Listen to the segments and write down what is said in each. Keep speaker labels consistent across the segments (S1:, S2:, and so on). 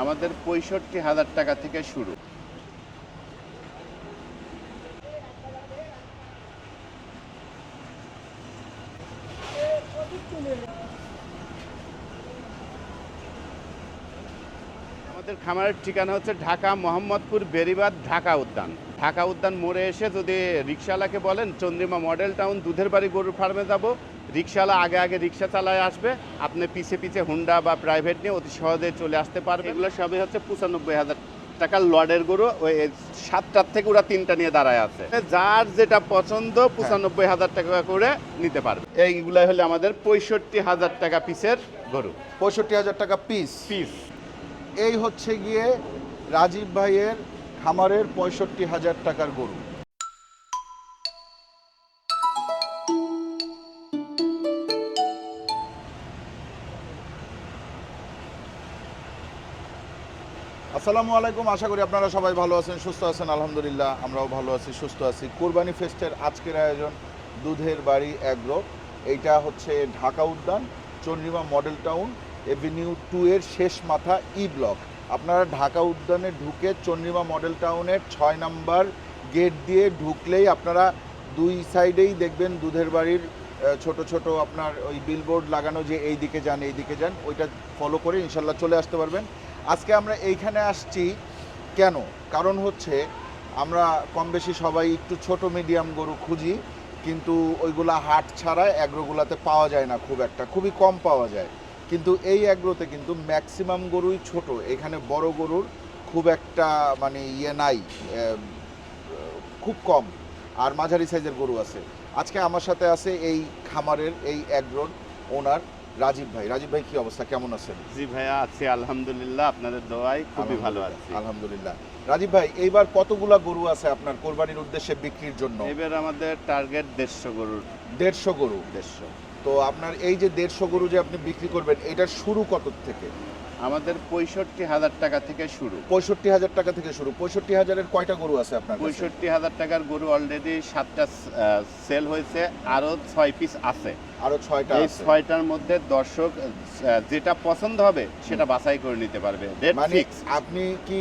S1: আমাদের পঁয়ষট্টি হাজার টাকা থেকে শুরু। আমাদের খামারের ঠিকানা হচ্ছে ঢাকা মোহাম্মদপুর বেরিবাদ ঢাকা উদ্যান। ঢাকা উদ্যান মোড়ে এসে যদি রিক্সাওয়ালাকে বলেন, চন্দ্রিমা মডেল টাউন, দুধের বাড়ি গরুর ফার্মে যাব। রিক্সাওয়ালা আগে আগে রিক্সা চালায় আসবে। আপনি পিছে পিছে হুন্ডা বা প্রাইভেট নিয়ে অতি সহজে চলে আসতে পারবে এগুলো সবই হচ্ছে পঁচানব্বই হাজার টাকার লডের গরু। ওই সাতটার থেকে ওরা তিনটা নিয়ে দাঁড়ায় আছে। যার যেটা পছন্দ পঁচানব্বই হাজার টাকা করে নিতে পারবে। এইগুলাই হলে আমাদের পঁয়ষট্টি হাজার টাকা পিসের গরু।
S2: পঁয়ষট্টি হাজার টাকা পিস
S1: পিস
S2: এই হচ্ছে গিয়ে রাজীব ভাইয়ের খামারের পঁয়ষট্টি হাজার টাকার গরু। আসসালামু আলাইকুম। আশা করি আপনারা সবাই ভালো আছেন, সুস্থ আছেন, আলহামদুলিল্লাহ। আমরাও ভালো আছি, সুস্থ আছি। কোরবানি ফেস্টের আজকের আয়োজন, দুধের বাড়ি অ্যাগ্রো এইটা হচ্ছে Dhaka Udyan, Chandrima model town, avenue two এর শেষ মাথা ই ব্লক। আপনারা ঢাকা উদ্যানে ঢুকে চন্দ্রিমা মডেল টাউনের ছয় নাম্বার গেট দিয়ে ঢুকলেই আপনারা দুই সাইডেই দেখবেন দুধের বাড়ির ছোট ছোট আপনার ওই বিলবোর্ড লাগানো যে এই দিকে যান এই দিকে যান, ওইটা ফলো করে ইনশাল্লাহ চলে আসতে পারবেন। আজকে আমরা এইখানে আসছি কেন? কারণ হচ্ছে আমরা কম বেশি সবাই একটু ছোট মিডিয়াম গরু খুঁজি, কিন্তু ওইগুলা হাট ছাড়া অ্যাগ্রোগুলাতে পাওয়া যায় না খুব একটা, খুবই কম পাওয়া যায়। কিন্তু এই অ্যাগ্রোতে কিন্তু ম্যাক্সিমাম গরুই ছোট, এখানে বড় গরুর খুব একটা মানে ইয়ে নাই খুব কম, আর মাঝারি সাইজের গরু আছে। আজকে আমার সাথে আছে এই খামারের, এই অ্যাগ্রোর ওনার রাজীব ভাই রাজীব ভাই কি অবস্থা? কেমন আছেন?
S1: জি ভাইয়া আছি আলহামদুলিল্লাহ আপনাদের দোয়ায় খুবই ভালো আছি।
S2: আলহামদুলিল্লাহ। রাজীব ভাই এইবার কতগুলা গরু আছে আপনার কোরবানির উদ্দেশ্যে বিক্রির জন্য?
S1: এবার আমাদের টার্গেট দেড়শো গরুর।
S2: দেড়শো গরু?
S1: দেড়শো।
S2: তো আপনার এই যে দেড়শো গরু যে আপনি বিক্রি করবেন এটা শুরু কত থেকে?
S1: আমাদের পঁয়ষট্টি হাজার টাকা থেকে শুরু।
S2: পঁয়ষট্টি হাজার টাকা থেকে শুরু। পঁয়ষট্টি হাজারের কয়টা গরু আছে আপনার
S1: পঁয়ষট্টি হাজার টাকার গরু অলরেডি সাতটা সেল হয়েছে। আরও ছয় পিস আছে।
S2: আরও ছয়টা
S1: এই ছয়টার মধ্যে দর্শক যেটা পছন্দ হবে সেটা বাছাই করে নিতে পারবে।
S2: মানে আপনি কি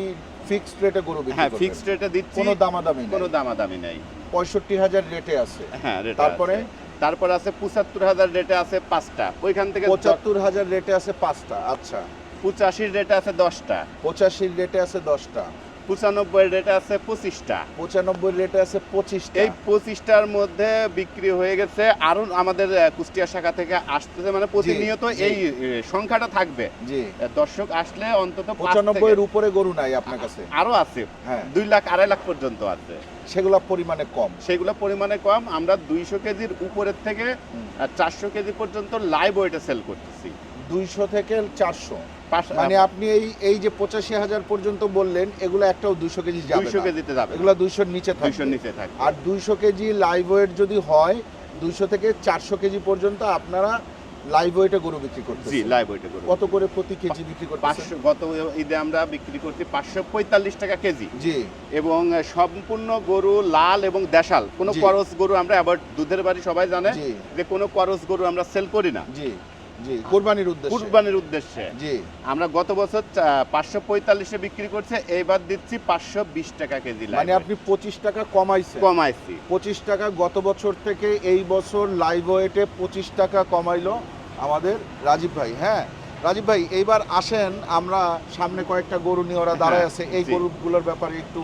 S2: ফিক্সড রেটে গরু বিক্রি
S1: হ্যাঁ ফিক্সড রেটে দিচ্ছি।
S2: কোনো দামাদামি
S1: কোনো দামাদামি নেই।
S2: পঁয়ষট্টি হাজার রেটে আছে।
S1: হ্যাঁ রেট
S2: তারপরে?
S1: তারপর আছে পঁচাত্তর হাজার রেটে আছে পাঁচটা। ওইখান থেকে
S2: পঁচাত্তর হাজার রেটে আছে পাঁচটা। আচ্ছা।
S1: পঁচাশির রেটে আছে দশটা।
S2: পঁচাশির রেটে আছে দশটা।
S1: পঁচানব্বই রেটে আছে পঁচিশটা।
S2: পঁচানব্বই রেটে আছে পঁচিশটা।
S1: এই পঁচিশটার মধ্যে বিক্রি হয়ে গেছে আরও আমাদের কুষ্টিয়া শাখা থেকে আসতেছে মানে প্রতিনিয়ত এই সংখ্যাটা থাকবে।
S2: জি।
S1: দর্শক আসলে অন্তত
S2: পঁচানব্বই এর উপরে গরু নাই আপনার কাছে?
S1: আরও আছে।
S2: হ্যাঁ।
S1: দুই লাখ আড়াই লাখ পর্যন্ত আছে।
S2: সেগুলো পরিমাণে কম?
S1: সেগুলো পরিমাণে কম। আমরা দুইশো কেজির উপরের থেকে। চারশো কেজি পর্যন্ত লাইভ ওয়েটে সেল করতেছি
S2: দুইশো থেকে চারশো।
S1: পাঁচ-
S2: মানে আপনি এই এই যে পঁচাশি হাজার পর্যন্ত বললেন এগুলো একটাও দুইশো কেজি যাবে
S1: দুইশো
S2: না।
S1: কেজিতে যাবে
S2: এগুলো দুইশোর নিচে
S1: দুইশোর
S2: থাকবে
S1: নিচে থাকবে।
S2: আর দুইশো কেজি লাইভ ওয়েট যদি হয় দুইশো থেকে চারশো কেজি পর্যন্ত আপনারা লাইভ ওয়েটে গরু বিক্রি
S1: জি
S2: করতেছেন।
S1: লাইভ ওয়েটে করব
S2: কত করে প্রতি কেজি বিক্রি করতেছেন?
S1: পাঁচশো গত ঈদে আমরা বিক্রি করছি পাঁচশো পঁয়তাল্লিশ টাকা কেজি।
S2: জি।
S1: এবং সম্পূর্ণ গরু লাল এবং দেশাল। কোনো
S2: জি।
S1: করস গরু আমরা অ্যাভয়েড দুধের বাড়ি সবাই জানে যে কোনো করস গরু আমরা সেল করি না।
S2: জি। জি কোরবানির উদ্দেশ্যে।
S1: কুরবানির উদ্দেশ্যে।
S2: জি।
S1: আমরা গত বছর পাঁচশো পঁয়তাল্লিশে বিক্রি করছে এইবার দিচ্ছি পাঁচশো বিশ টাকা কেজি
S2: মানে আপনি পঁচিশ টাকা
S1: কমাইছি।
S2: পঁচিশ টাকা গত বছর থেকে এই বছর লাইভ ওয়েটে পঁচিশ টাকা কমাইলো আমাদের রাজীব ভাই হ্যাঁ? রাজীব ভাই এইবার আসেন আমরা সামনে কয়েকটা গরু নিয়ে ওরা দাঁড়ায় আছে। এই। গরুগুলোর ব্যাপারে একটু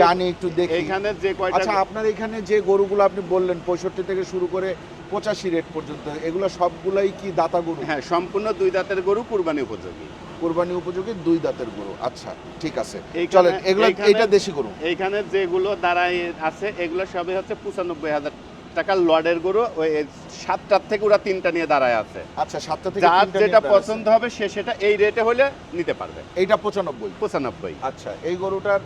S2: জানি একটু দেখি।
S1: এইখানে যে কয়টা
S2: আচ্ছা আপনার এখানে যে গরুগুলো আপনি বললেন পঁয়ষট্টি থেকে শুরু করে পঁচাশি রেট পর্যন্ত এগুলো সবগুলাই কি দাতা গরু?
S1: হ্যাঁ সম্পূর্ণ দুই দাঁতের গরু কুরবানি উপযোগী।
S2: কোরবানি উপযোগী দুই দাঁতের গরু। আচ্ছা ঠিক আছে। চলেন এগুলো এইটা দেশি গরু।
S1: এইখানে যেগুলো দাঁড়ায় আছে এগুলো সবই হচ্ছে পঁচানব্বই হাজার টাকার লডের গরু ওই সাতটার থেকে ওরা তিনটা নিয়ে দাঁড়ায় আছে।
S2: আচ্ছা সাতটা থেকে
S1: যার যেটা পছন্দ হবে সে সেটা এই রেটে হলে নিতে পারবে।
S2: এইটা পঁচানব্বই।
S1: পঁচানব্বই।
S2: আচ্ছা এই গরুটার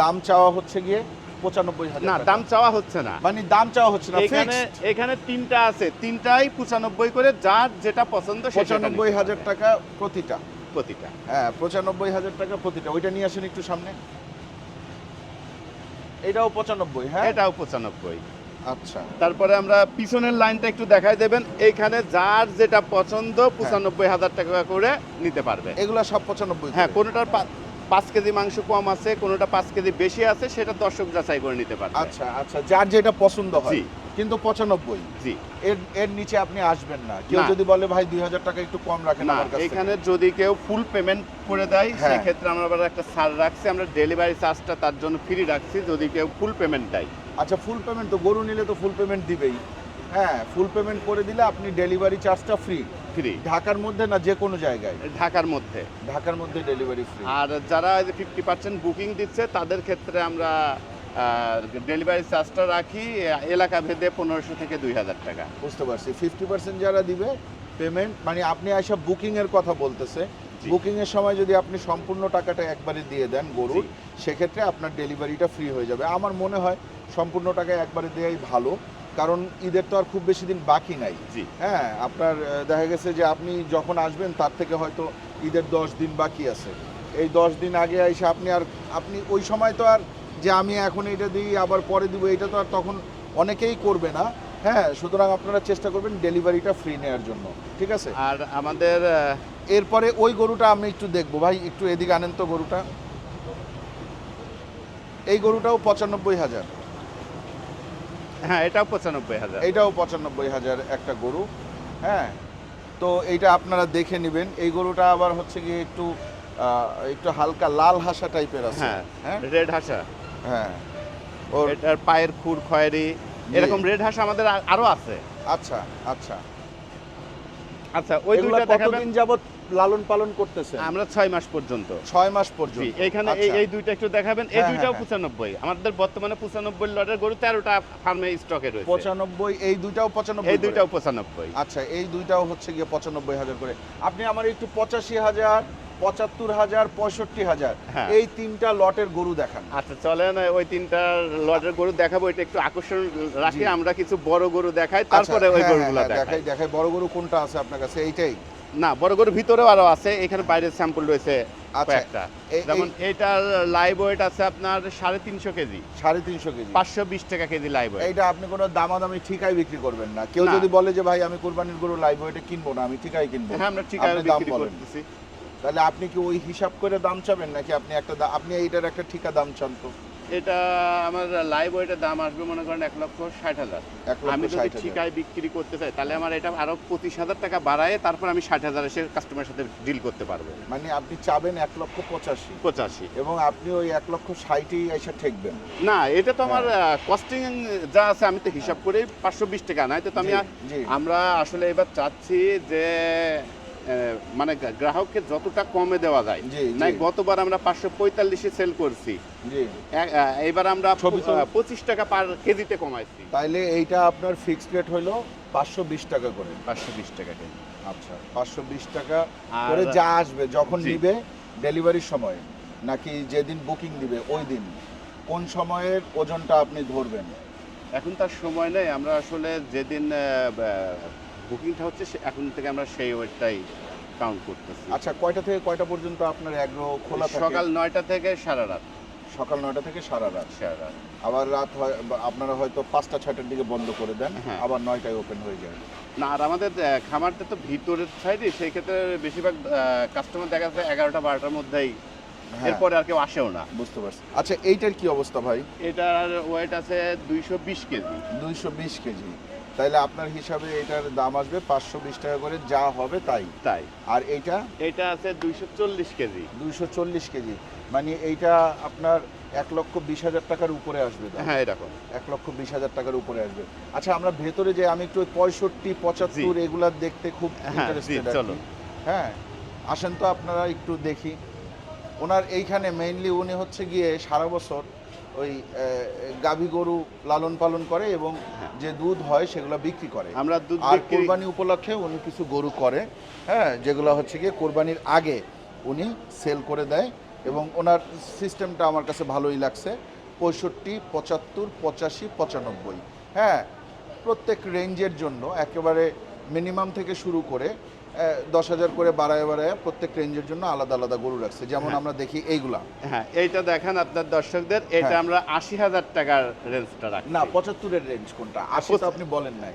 S2: দাম চাওয়া হচ্ছে গিয়ে পঁচানব্বই
S1: না দাম চাওয়া হচ্ছে না।
S2: মানে দাম চাওয়া হচ্ছে না
S1: এখানে এখানে তিনটা আছে তিনটাই পঁচানব্বই করে যার যেটা পছন্দ
S2: পঁচানব্বই হাজার টাকা প্রতিটা।
S1: প্রতিটা।
S2: হ্যাঁ পঁচানব্বই হাজার টাকা প্রতিটা। ওইটা নিয়ে আসেন একটু সামনে। এটাও পঁচানব্বই হ্যাঁ?
S1: এটাও পঁচানব্বই।
S2: আচ্ছা।
S1: তারপরে আমরা পিছনের লাইনটা একটু দেখাই দেবেন। এইখানে যার যেটা পছন্দ পঁচানব্বই হাজার টাকা করে নিতে পারবে।
S2: এগুলা সব পঁচানব্বই
S1: হ্যাঁ কোনোটার পাঁচ কেজি মাংস কম আছে কোনোটা পাঁচ কেজি বেশি আছে সেটা দর্শক যাচাই করে নিতে পারবে।
S2: আচ্ছা আচ্ছা যার যেটা পছন্দ হয়। কিন্তু পঁচানব্বই।
S1: জি।
S2: এর এর নিচে আপনি আসবেন না। কেউ যদি বলে ভাই দুই হাজার টাকা একটু কম রাখেন
S1: না এখানে যদি কেউ ফুল পেমেন্ট করে দেয়
S2: হ্যাঁ।
S1: সেক্ষেত্রে আমরা একটা ছাড় রাখছি। আমরা ডেলিভারি চার্জটা তার জন্য ফ্রি রাখছি। যদি কেউ ফুল পেমেন্ট দেয়।
S2: আচ্ছা ফুল পেমেন্ট তো গরু নিলে তো ফুল পেমেন্ট দিবেই। হ্যাঁ ফুল পেমেন্ট করে দিলে আপনি ডেলিভারি চার্জটা ফ্রি
S1: ফ্রি
S2: ঢাকার মধ্যে না যে কোনো জায়গায়?
S1: ঢাকার মধ্যে।
S2: ঢাকার মধ্যে ডেলিভারি ফ্রি
S1: আর যারা ফিফটি পার্সেন্ট বুকিং দিচ্ছে তাদের ক্ষেত্রে আমরা ডেলিভারি চার্জটা রাখি এলাকা ভেদে পনেরোশো থেকে দুই হাজার টাকা।
S2: বুঝতে পারছি। ফিফটি পার্সেন্ট যারা দিবে পেমেন্ট মানে আপনি এসব বুকিংয়ের কথা বলতেছে। বুকিংয়ের সময় যদি আপনি সম্পূর্ণ টাকাটা একবারে দিয়ে দেন গরুর সেক্ষেত্রে আপনার ডেলিভারিটা ফ্রি হয়ে যাবে। আমার মনে হয় সম্পূর্ণ টাকা একবারে দেওয়াই ভালো কারণ ঈদের তো আর খুব বেশি দিন বাকি নাই। হ্যাঁ আপনার দেখা গেছে যে আপনি যখন আসবেন তার থেকে হয়তো ঈদের দশ দিন বাকি আছে। এই দশ দিন আগে এসে আপনি আর আপনি ওই সময় তো আর যে আমি এখন এটা দিই আবার পরে দিব এটা তো আর তখন অনেকেই করবে না। হ্যাঁ সুতরাং আপনারা চেষ্টা করবেন ডেলিভারিটা ফ্রি নেওয়ার জন্য ঠিক আছে?
S1: আর আমাদের
S2: এরপরে ওই গরুটা আমি একটু দেখব ভাই একটু এদিকে আনেন তো গরুটা। এই গরুটাও পঁচানব্বই হাজার।
S1: হ্যাঁ এটাও পঁচানব্বই হাজার।
S2: এটাও পঁচানব্বই হাজার একটা গরু হ্যাঁ? তো এইটা আপনারা দেখে নেবেন। এই গরুটা আবার হচ্ছে গিয়ে একটু একটু হালকা লাল হাসা টাইপের আছে
S1: হ্যাঁ
S2: হ্যাঁ?
S1: রেড হাসা।
S2: হ্যাঁ। ওর
S1: এটার পায়ের খুর খয়েরি এরকম রেড হাসা আমাদের আর- আরও আছে।
S2: আচ্ছা আচ্ছা।
S1: আচ্ছা ওই দুইটা দেখাবেন।
S2: যাবত লালন পালন করতেছে
S1: আমরা 6 মাস পর্যন্ত।
S2: 6 মাস পর্যন্ত।
S1: এইখানে এই
S2: আচ্ছা।
S1: এই দুইটা একটু দেখাবেন। এই
S2: হ্যাঁ,
S1: দুইটাও
S2: হ্যাঁ,
S1: পঁচানব্বই। আমাদের বর্তমানে পঁচানব্বই লটের গরু তেরোটা ফার্মে স্টকে রয়েছে।
S2: পঁচানব্বই এই দুইটাও পঁচানব্বই
S1: এই দুইটাও পঁচানব্বই।
S2: আচ্ছা এই দুইটাও হচ্ছে গিয়ে পঁচানব্বই হাজার করে। আপনি আমার একটু পঁচাশি হাজার পঁচাত্তর হাজার পঁয়ষট্টি হাজার।
S1: হ্যাঁ।
S2: এই তিনটা লটের গরু দেখান।
S1: আচ্ছা চলেন ওই তিনটা লটের গরু দেখাবো এটা একটু আকর্ষণ রাখি আমরা কিছু বড় গরু দেখাই তারপরে
S2: আচ্ছা,
S1: ওই
S2: হ্যাঁ,
S1: গরুগুলো
S2: হ্যাঁ,
S1: দেখাই।
S2: দেখাই দেখাই বড় গরু কোনটা আছে আপনার কাছে? এইটাই?
S1: না বড় গরুর ভিতরেও আরও আছে এখানে বাইরের স্যাম্পল রয়েছে
S2: আচ্ছা,
S1: কয়েকটা। যেমন এইটার লাইভ ওয়েট আছে আপনার সাড়ে তিনশো কেজি।
S2: সাড়ে তিনশো কেজি।
S1: পাঁচশো বিশ টাকা কেজি লাইভ ওয়েট
S2: এইটা আপনি কোনো দামাদামি ঠিকাই বিক্রি করবেন না। কেউ যদি বলে যে ভাই আমি কোরবানির গরু লাইভ ওয়েটে কিনবো না আমি ঠিকাই কিনবো।
S1: হ্যাঁ আমরা ঠিক
S2: আপনি দাম
S1: বিক্রি। করতেছি।
S2: তাহলে আপনি কি ওই হিসাব করে দাম চাবেন নাকি আপনি একটা আপনি এইটার একটা ঠিকা দাম চান তো?
S1: এটা আমার লাইভ ওয়েটের দাম আসবে মনে করেন এক লক্ষ ষাট হাজার। আমি যদি ঠিকায় বিক্রি করতে চাই তাহলে আমার এটা আরও পঁচিশ হাজার টাকা বাড়ায় তারপর আমি ষাট হাজার এসে কাস্টমারের সাথে ডিল করতে পারব।
S2: মানে আপনি চাবেন এক লক্ষ পঁচাশি।
S1: পঁচাশি।
S2: এবং আপনি ওই এক লক্ষ ষাটই এসে ঠেকবেন।
S1: না এটা তো আমার
S2: হ্যাঁ।
S1: কস্টিং যা আছে আমি তো হিসাব করে পাঁচশো বিশ টাকা নাই তো আমি। আমরা আসলে এবার চাচ্ছি যে মানে গ্রাহককে যতটা কমে দেওয়া যায়। নাই গতবার আমরা পাঁচশো পঁয়তাল্লিশে সেল করছি। এবার আমরা পঁচিশ টাকা পার কেজিতে কমাইছি।
S2: তাইলে এইটা আপনার ফিক্সড রেট হলো পাঁচশো বিশ টাকা করে।
S1: পাঁচশো বিশ টাকা কেজি।
S2: আচ্ছা। পাঁচশো বিশ টাকা করে যা আসবে যখন। নিবে ডেলিভারির সময় নাকি যেদিন বুকিং দিবে ওই দিন। কোন সময়ের ওজনটা আপনি ধরবেন?
S1: এখন তার সময় নেই আমরা আসলে যেদিন বুকিংটা হচ্ছে এখন থেকে আমরা সেই ওয়েটটাই কাউন্ট করতেছি।
S2: আচ্ছা কয়টা থেকে কয়টা পর্যন্ত আপনার এগ্রো খোলা থাকে?
S1: সকাল নয়টা থেকে সারা রাত।
S2: সকাল নয়টা থেকে সারা রাত?
S1: সারা রাত।
S2: আবার রাত হয় আপনারা হয়তো পাঁচটা ছয়টার দিকে বন্ধ করে দেন
S1: হ্যাঁ।
S2: আবার নয়টায় ওপেন হয়ে যায়।
S1: না আর আমাদের খামারটা তো ভিতরের সাইডে সেই ক্ষেত্রে বেশিরভাগ কাস্টমার দেখা যাচ্ছে এগারোটা বারোটার মধ্যেই।
S2: হ্যাঁ।
S1: এরপরে আর কেউ আসেও না।
S2: বুঝতে পারছি। আচ্ছা এইটার কি অবস্থা ভাই?
S1: এটার ওয়েট আছে দুইশো বিশ কেজি।
S2: দুইশো বিশ কেজি। তাইলে আপনার হিসাবে এটার দাম আসবে পাঁচশো বিশ টাকা করে যা হবে তাই।
S1: তাই।
S2: আর এইটা?
S1: এটা আছে দুইশো চল্লিশ কেজি।
S2: দুইশো চল্লিশ কেজি। মানে এইটা আপনার এক লক্ষ বিশ হাজার টাকার উপরে আসবে
S1: হ্যাঁ এরকম।
S2: এক লক্ষ বিশ হাজার টাকার উপরে আসবে। আচ্ছা আমরা ভেতরে যে আমি একটু পঁয়ষট্টি পঁচাত্তর এগুলা দেখতে খুব
S1: হ্যাঁ, চলো।
S2: হ্যাঁ আসেন তো আপনারা একটু দেখি। ওনার এইখানে মেইনলি উনি হচ্ছে গিয়ে সারা বছর ওই গাভী গরু লালন পালন করে এবং। যে দুধ হয় সেগুলো বিক্রি করে
S1: আমরা দুধ
S2: আর কোরবানি উপলক্ষে উনি কিছু গরু করে হ্যাঁ যেগুলো হচ্ছে গিয়ে কোরবানির আগে উনি সেল করে দেয় এবং ওনার সিস্টেমটা আমার কাছে ভালোই লাগছে পঁয়ষট্টি পঁচাত্তর পঁচাশি পঁচানব্বই হ্যাঁ প্রত্যেক রেঞ্জের জন্য একেবারে মিনিমাম থেকে শুরু করে দশ হাজার করে বাড়ায় বাড়ায় প্রত্যেক রেঞ্জের জন্য আলাদা আলাদা গরু রাখছে। যেমন
S1: হ্যাঁ।
S2: আমরা দেখি এইগুলা।
S1: হ্যাঁ এইটা দেখেন আপনার দর্শকদের এটা
S2: হ্যাঁ।
S1: আমরা আশি হাজার টাকার রেঞ্জটা রাখি
S2: না পঁচাত্তরের রেঞ্জ কোনটা? আশি তো আপনি বলেন নাই।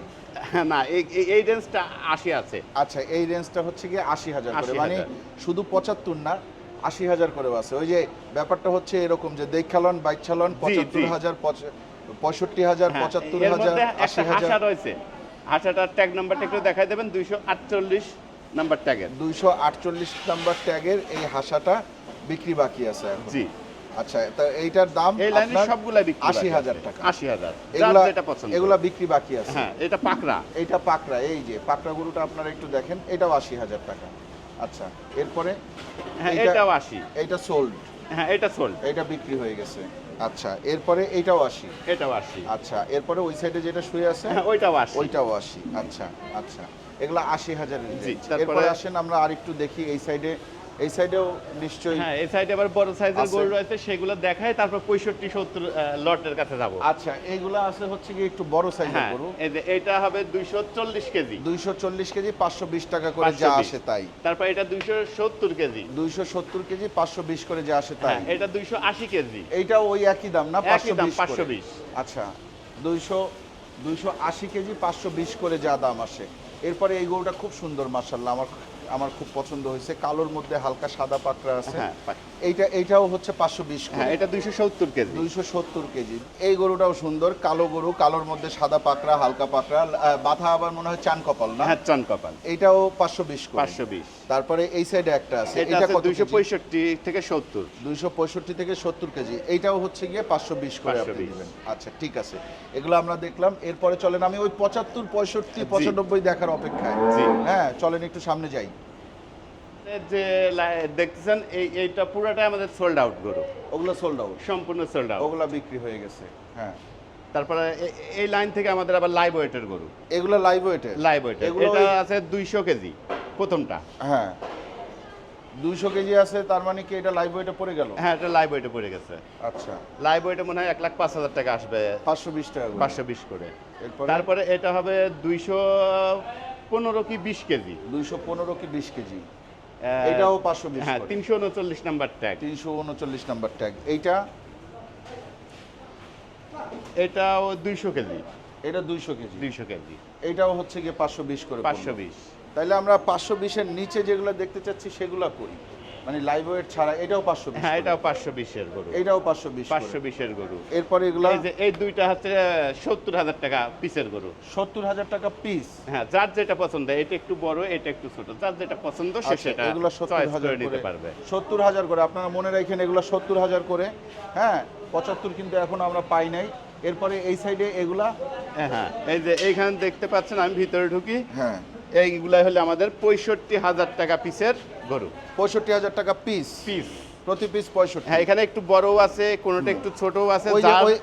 S1: না এই- রেঞ্জটা আশি আছে।
S2: আচ্ছা এই রেঞ্জটা হচ্ছে গিয়ে আশি হাজার করে। মানে শুধু পঁচাত্তর না আশি হাজার করে আছে। ওই যে ব্যাপারটা হচ্ছে এরকম যে দেখালন বাইক চালন পঁচাত্তর হাজার পঁয়ষট্টি হাজার
S1: হ্যাঁ,
S2: পঁচাত্তর হাজার আশি হাজার।
S1: রয়েছে। হাসাটার ট্যাগ নাম্বারটা একটু দেখাই দেবেন দুইশো আটচল্লিশ নাম্বার ট্যাগের।
S2: দুইশো আটচল্লিশ নাম্বার ট্যাগের এই হাসাটা বিক্রি বাকি আছে
S1: জি।
S2: আচ্ছা তা এইটার দাম
S1: এই লাইনে সবগুলা বিক্রি
S2: আশি
S1: বাকি
S2: হাজার
S1: আছে।
S2: টাকা।
S1: আশি হাজার
S2: এগুলা
S1: যেটা পছন্দ
S2: এগুলা বিক্রি বাকি আছে।
S1: হ্যাঁ এটা পাকড়া।
S2: এইটা পাকড়া এই যে পাকড়া গরুটা আপনারা একটু দেখেন এটাও আশি হাজার টাকা। আচ্ছা এরপরে
S1: হ্যাঁ এটাও আশি।
S2: এইটা সোল্ড
S1: হ্যাঁ এটা সোল্ড
S2: এটা বিক্রি হয়ে গেছে। আচ্ছা এরপরে এইটাও আশি।
S1: এটাও আশি।
S2: আচ্ছা এরপরে ওই সাইডে যেটা শুয়ে আছে?
S1: হ্যাঁ ওইটাও আশি।
S2: ওইটাও আশি। আচ্ছা আচ্ছা। এগুলা আশি হাজারের
S1: জি। তারপরে-
S2: আসেন আমরা আরেকটু দেখি এই সাইডে। এই সাইডেও নিশ্চয়ই
S1: হ্যাঁ এই সাইডে আবার বড় সাইজের। গরু রয়েছে সেগুলো দেখায় তারপর পঁয়ষট্টি সত্তর লটের কাছে যাব।
S2: আচ্ছা এইগুলা আছে হচ্ছে কি একটু বড় সাইজের
S1: হ্যাঁ
S2: গরু।
S1: এই যে এটা হবে দুইশো চল্লিশ কেজি।
S2: দুইশো চল্লিশ কেজি পাঁচশো বিশ টাকা করে যা আসে তাই।
S1: তারপর এটা দুইশো সত্তর কেজি।
S2: দুইশো সত্তর কেজি পাঁচশো বিশ করে যা আসে তাই।
S1: হ্যাঁ এটা দুইশো আশি কেজি।
S2: এইটাও ওই একই দাম না?
S1: একই
S2: পাঁচশো
S1: দাম
S2: বিশ
S1: পাঁচশো
S2: করে।
S1: বিশ।
S2: আচ্ছা দুইশো দুইশো আশি কেজি পাঁচশো বিশ করে যা দাম আসে। এরপরে এই গরুটা খুব সুন্দর মার্শাল্লাহ আমার আমার খুব পছন্দ হয়েছে। কালোর মধ্যে হালকা সাদা পাকড়া আছে।
S1: হ্যাঁ
S2: এইটা এইটাও হচ্ছে পাঁচশো বিশ
S1: হ্যাঁ এটা দুইশো সত্তর কেজি।
S2: দুইশো সত্তর কেজি। এই গরুটাও সুন্দর কালো গরু কালোর মধ্যে সাদা পাকড়া হালকা পাকড়া বাধা আবার মনে হয় চান কপাল না?
S1: হ্যাঁ চান কপাল।
S2: এইটাও পাঁচশো বিশ
S1: পাঁচশো বিশ।
S2: তারপরে এই সাইডে একটা আছে।
S1: এটা দুইশো পঁয়ষট্টি থেকে সত্তর।
S2: দুইশো পঁয়ষট্টি থেকে সত্তর কেজি। এইটাও হচ্ছে গিয়ে পাঁচশো বিশ করে আপনি
S1: 520
S2: দিবেন। আচ্ছা ঠিক আছে। এগুলো আমরা দেখলাম। এরপরে চলেন আমি ওই পঁচাত্তর পঁয়ষট্টি পঁচানব্বই দেখার অপেক্ষায়। হ্যাঁ চলেন একটু সামনে যাই।
S1: যে দেখতেছেন এই এইটা পুরোটাই আমাদের সোল্ড আউট গরু।
S2: ওগুলো সোল্ড আউট
S1: সম্পূর্ণ সোল্ড আউট
S2: ওগুলো বিক্রি হয়ে গেছে হ্যাঁ।
S1: তারপরে এই লাইন থেকে আমাদের আবার লাইভ ওয়েটের গরু।
S2: এগুলো লাইভ ওয়েটে
S1: লাইভ ওয়েটের এটা আছে দুইশো কেজি প্রথমটা।
S2: হ্যাঁ। দুইশো কেজি আছে তার মানে কি এটা লাইভ ওয়েটে পড়ে গেল?
S1: হ্যাঁ এটা লাইভ ওয়েটে পড়ে গেছে।
S2: আচ্ছা।
S1: লাইভ ওয়েটে মনে হয় এক লাখ পাঁচ হাজার টাকা আসবে।
S2: পাঁচশো বিশ টাকা।
S1: পাঁচশো বিশ করে। তারপরে এটা হবে দুইশো পনেরো কি বিশ কেজি।
S2: দুইশো পনেরো কি বিশ কেজি। এটাও পাঁচশো বিশ
S1: হ্যাঁ তিনশো উনচল্লিশ নাম্বার ট্যাগ
S2: তিনশো উনচল্লিশ নাম্বার ট্যাগ এইটা?
S1: এটাও দুইশো কেজি।
S2: এটা দুইশো কেজি।
S1: দুইশো কেজি।
S2: এটাও হচ্ছে গিয়ে পাঁচশো বিশ করে
S1: পাঁচশো। বিশ।
S2: তাইলে আমরা পাঁচশো বিশের নিচে যেগুলো দেখতে চাচ্ছি সেগুলো করি। মানে লাইভ ওয়েট ছাড়া এটাও পাঁচশো বিশ
S1: হ্যাঁ এটাও পাঁচশো বিশের গরু।
S2: এটাও পাঁচশো বিশ
S1: পাঁচশো বিশের গরু।
S2: এরপরে এগুলা
S1: এই যে এই দুইটা হচ্ছে সত্তর হাজার টাকা পিসের গরু।
S2: সত্তর হাজার টাকা পিস
S1: হ্যাঁ যার যেটা পছন্দ এটা একটু বড় এটা একটু ছোট। যার যেটা পছন্দ সে সেটা
S2: আচ্ছা, এগুলো হাজার
S1: করে নিতে পারবে।
S2: সত্তর হাজার করে। আপনারা মনে রাখেন এগুলো সত্তর হাজার করে। হ্যাঁ পঁচাত্তর কিন্তু এখন আমরা পাই নাই। এরপরে এই সাইডে এগুলা
S1: হ্যাঁ, হ্যাঁ এই যে এইখানে দেখতে পাচ্ছেন আমি ভিতরে ঢুকি।
S2: হ্যাঁ।
S1: এইগুলাই হলে আমাদের পঁয়ষট্টি হাজার টাকা পিসের গরু।
S2: পঁয়ষট্টি হাজার টাকা পিস
S1: পিস
S2: প্রতি পিস পঁয়ষট্টি।
S1: হ্যাঁ এখানে একটু বড়ও আছে কোনোটা একটু ছোটও আছে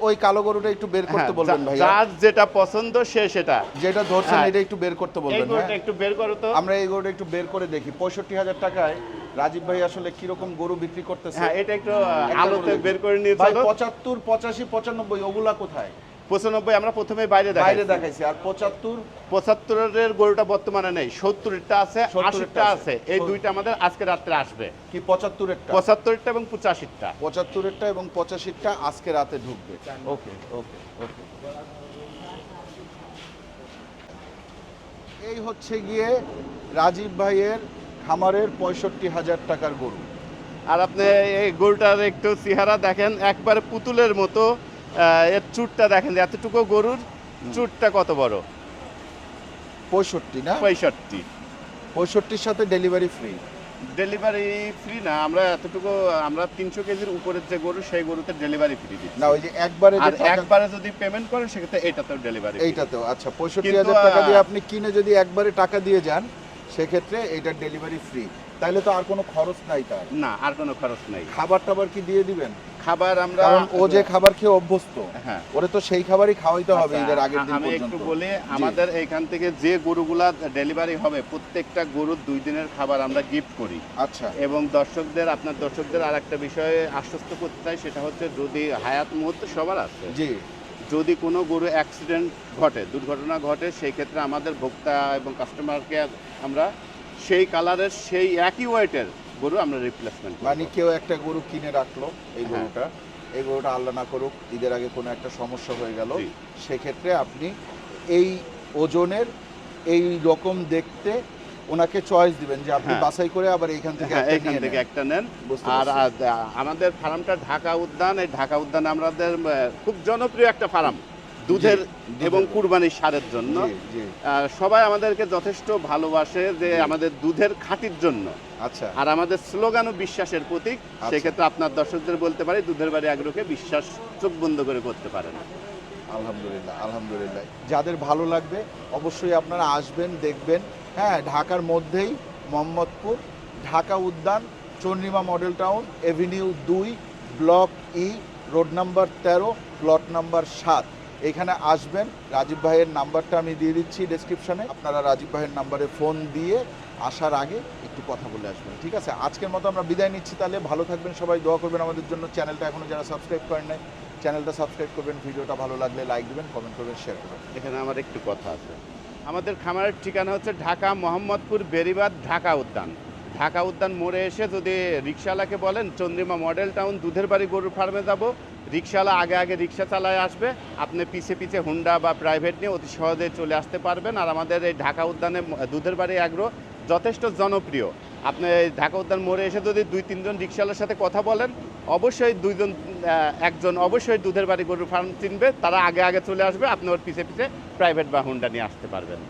S2: ওই কালো গরুটা একটু বের করতে
S1: হ্যাঁ,
S2: বলবেন ভাইয়া।
S1: যার যেটা পছন্দ সে সেটা।
S2: যেটা ধরছেন
S1: হ্যাঁ।
S2: এটা একটু বের করতে বলবেন হ্যাঁ।
S1: একটু বের করো তো।
S2: আমরা এই গরুটা একটু বের করে দেখি। পঁয়ষট্টি হাজার টাকায় রাজীব ভাই আসলে কীরকম গরু বিক্রি করতেছে?
S1: হ্যাঁ এটা একটু আলোতে বের করে নিয়ে
S2: ভাই
S1: চলো।
S2: পঁচাত্তর পঁচাশি পঁচানব্বই ওগুলা কোথায়?
S1: পঁচানব্বই আমরা প্রথমে বাইরে
S2: বাইরে
S1: দেখাই
S2: দেখাইছি আর পঁচাত্তর?
S1: পঁচাত্তরের গরুটা বর্তমানে নেই সত্তরটা আছে
S2: 70
S1: আশিটা
S2: আছে।
S1: এই দুইটা আমাদের আজকে রাত্রে আসবে।
S2: কি পঁচাত্তরেরটা?
S1: পঁচাত্তরটা এবং পঁচাশিটা
S2: পঁচাত্তরেরটা এবং পঁচাশিটা আজকে রাতে ঢুকবে। ওকে ওকে ওকে। এই হচ্ছে গিয়ে রাজীব ভাইয়ের খামারের পঁয়ষট্টি হাজার টাকার গরু।
S1: আর আপনি এই গরুটার একটু চেহারা দেখেন একবারে পুতুলের মতো। এর চুটটা দেখেন এতটুকু গরুর চুটটা কত বড়?
S2: পঁয়ষট্টি না?
S1: পঁয়ষট্টি।
S2: পঁয়ষট্টির সাথে ডেলিভারি ফ্রি
S1: ডেলিভারি ফ্রি না আমরা এতটুকু আমরা তিনশো কেজির উপরের যে গরু সেই গরুতে ডেলিভারি ফ্রি দিচ্ছি।
S2: না ওই যে একবারে
S1: আর একবারে যদি পেমেন্ট করেন সেক্ষেত্রে এটাতেও ডেলিভারি
S2: এইটাতেও আচ্ছা পঁয়ষট্টি হাজার টাকা দিয়ে আপনি কিনে যদি একবারে টাকা দিয়ে যান সেক্ষেত্রে এইটার ডেলিভারি ফ্রি তাহলে তো আর কোনো খরচ নাই তার।
S1: না আর কোনো খরচ নেই।
S2: খাবার টাবার কি দিয়ে দিবেন?
S1: খাবার আমরা
S2: ও যে খাবার খেয়ে অভ্যস্ত
S1: হ্যাঁ।
S2: ওরে তো সেই খাবারই খাওয়াইতে হবে
S1: আচ্ছা,
S2: ঈদের আগের দিন
S1: আমি একটু বলি আমাদের এইখান থেকে যে গরুগুলা ডেলিভারি হবে প্রত্যেকটা গরুর দুই দিনের খাবার আমরা গিফট করি।
S2: আচ্ছা।
S1: এবং দর্শকদের আপনার দর্শকদের আর একটা বিষয়ে আশ্বস্ত করতে চাই সেটা হচ্ছে যদি হায়াত মুহূর্ত সবার আছে
S2: জি।
S1: যদি কোনো গরু অ্যাক্সিডেন্ট ঘটে দুর্ঘটনা ঘটে সেই ক্ষেত্রে আমাদের ভোক্তা এবং কাস্টমারকে আমরা সেই কালারের সেই একই ওয়েটের গরু আমরা রিপ্লেসমেন্ট
S2: মানে কেউ একটা গরু কিনে রাখল এই
S1: হ্যাঁ।
S2: গরুটা। এই গরুটা আল্লাহ না করুক ঈদের আগে কোনো একটা সমস্যা হয়ে গেল। সেক্ষেত্রে আপনি এই ওজনের এই রকম দেখতে ওনাকে চয়েস দিবেন যে আপনি
S1: হ্যাঁ।
S2: বাছাই করে আবার এইখান থেকে
S1: হ্যাঁ
S2: একটা
S1: এখান থেকে একটা নেন। আর আমাদের ফার্মটা ঢাকা উদ্যান। এই ঢাকা উদ্যান আমাদের খুব জনপ্রিয় একটা ফার্ম দুধের। এবং কুরবানির সারের জন্য। সবাই আমাদেরকে যথেষ্ট ভালোবাসে যে আমাদের দুধের খাঁটির জন্য।
S2: আচ্ছা।
S1: আর আমাদের স্লোগানও বিশ্বাসের প্রতীক।
S2: আচ্ছা।
S1: সেক্ষেত্রে আপনার দর্শকদের বলতে পারি দুধের বাড়ি আগ্রহকে বিশ্বাস চোখ বন্ধ করে করতে পারেন।
S2: আলহামদুলিল্লাহ আলহামদুলিল্লাহ। যাদের ভালো লাগবে অবশ্যই আপনারা আসবেন দেখবেন। হ্যাঁ ঢাকার মধ্যেই Mohammadpur Dhaka Udyan Chandrima model town avenue দুই ব্লক ই রোড নাম্বার তেরো প্লট নাম্বার সাত। এখানে আসবেন। রাজীব ভাইয়ের নাম্বারটা আমি দিয়ে দিচ্ছি ডেসক্রিপশনে আপনারা রাজীব ভাইয়ের নাম্বারে ফোন দিয়ে আসার আগে একটু কথা বলে আসবেন, ঠিক আছে? আজকের মতো আমরা বিদায় নিচ্ছি তাহলে। ভালো থাকবেন সবাই, দোয়া করবেন আমাদের জন্য। চ্যানেলটা এখনও যারা সাবস্ক্রাইব করেন নাই, চ্যানেলটা সাবস্ক্রাইব করবেন। ভিডিওটা ভালো লাগলে লাইক দেবেন কমেন্ট করবেন শেয়ার করবেন।
S1: এখানে আমার একটু কথা আছে। আমাদের খামারের ঠিকানা হচ্ছে ঢাকা মোহাম্মদপুর বেরিবাদ ঢাকা উদ্যান। ঢাকা উদ্যান মোড়ে এসে যদি রিক্সাওয়ালাকে বলেন, চন্দ্রিমা মডেল টাউন দুধের বাড়ি গরুর ফার্মে যাব। রিক্সাওয়ালা আগে আগে রিক্সা চালায় আসবে। আপনি পিছে পিছে হুন্ডা বা প্রাইভেট নিয়ে অতি সহজে চলে আসতে পারবেন। আর আমাদের এই ঢাকা উদ্যানে দুধের বাড়ি অ্যাগ্রো যথেষ্ট জনপ্রিয়। আপনি এই ঢাকা উদ্যান মোড়ে এসে যদি দুই, তিনজন রিক্সাওয়ালার সাথে কথা বলেন, অবশ্যই দুইজন একজন অবশ্যই দুধের বাড়ি গরুর ফার্ম চিনবে। তারা আগে আগে চলে আসবে। আপনি ওর পিছে পিছে প্রাইভেট বা হুন্ডা নিয়ে আসতে পারবেন।